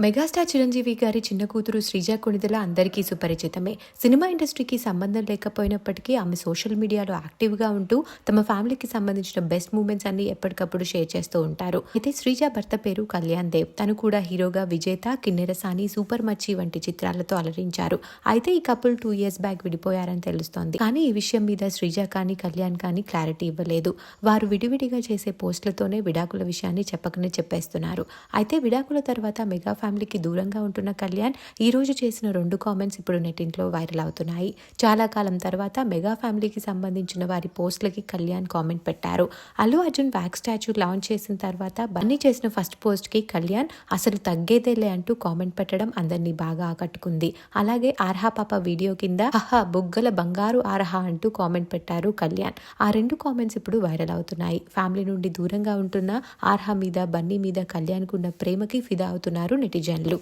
Megastar Chiranjeevi గారి చిన్న కూతురు శ్రీజ కొణిదల అందరికీ సుపరిచితమే. సినిమా ఇండస్ట్రీకి సంబంధం లేకపోయినప్పటికీ ఆమె సోషల్ మీడియాలో యాక్టివ్గా ఉంటూ తమ ఫ్యామిలీకి సంబంధించిన బెస్ట్ మూమెంట్స్ అన్ని ఎప్పటికప్పుడు షేర్ చేస్తూ ఉంటారు. అయితే శ్రీజ భర్త పేరు కళ్యాణ్ దేవ్. తను కూడా హీరోగా విజేత కిన్నెరసాని సూపర్ మచ్చి వంటి చిత్రాలతో అలరించారు. అయితే ఈ కపుల్ టూ ఇయర్స్ బ్యాక్ విడిపోయారని తెలుస్తోంది. కానీ ఈ విషయం మీద శ్రీజ కానీ కళ్యాణ్ కానీ క్లారిటీ ఇవ్వలేదు. వారు విడివిడిగా చేసే పోస్టులతోనే విడాకుల విషయాన్ని చెప్పకనే చెప్పేస్తున్నారు. అయితే విడాకుల తర్వాత మెగా ఫ్యామిలీకి దూరంగా ఉంటున్న కళ్యాణ్ ఈ రోజు చేసిన రెండు కామెంట్స్ ఇప్పుడు నెట్టింట్లో వైరల్ అవుతున్నాయి. చాలా కాలం తర్వాత మెగా ఫ్యామిలీకి సంబంధించిన వారి పోస్టులకి కళ్యాణ్ కామెంట్ పెట్టారు. Allu Arjun wax statue launch చేసిన తర్వాత బన్నీ చేసిన ఫస్ట్ పోస్ట్కి కళ్యాణ్ అసలు తగ్గేదేలే అంటూ కామెంట్ పెట్టడం అందరినీ బాగా ఆకట్టుకుంది. అలాగే ఆర్హా పాప వీడియో కింద అహా బుగ్గల బంగారు ఆర్హా అంటూ కామెంట్ పెట్టారు కళ్యాణ్. ఆ రెండు కామెంట్స్ ఇప్పుడు వైరల్ అవుతున్నాయి. ఫ్యామిలీ నుండి దూరంగా ఉంటున్న ఆర్హా మీద బన్నీ మీద కళ్యాణ్కున్న ప్రేమకి ఫిదా అవుతున్నారు నెటిజన్లు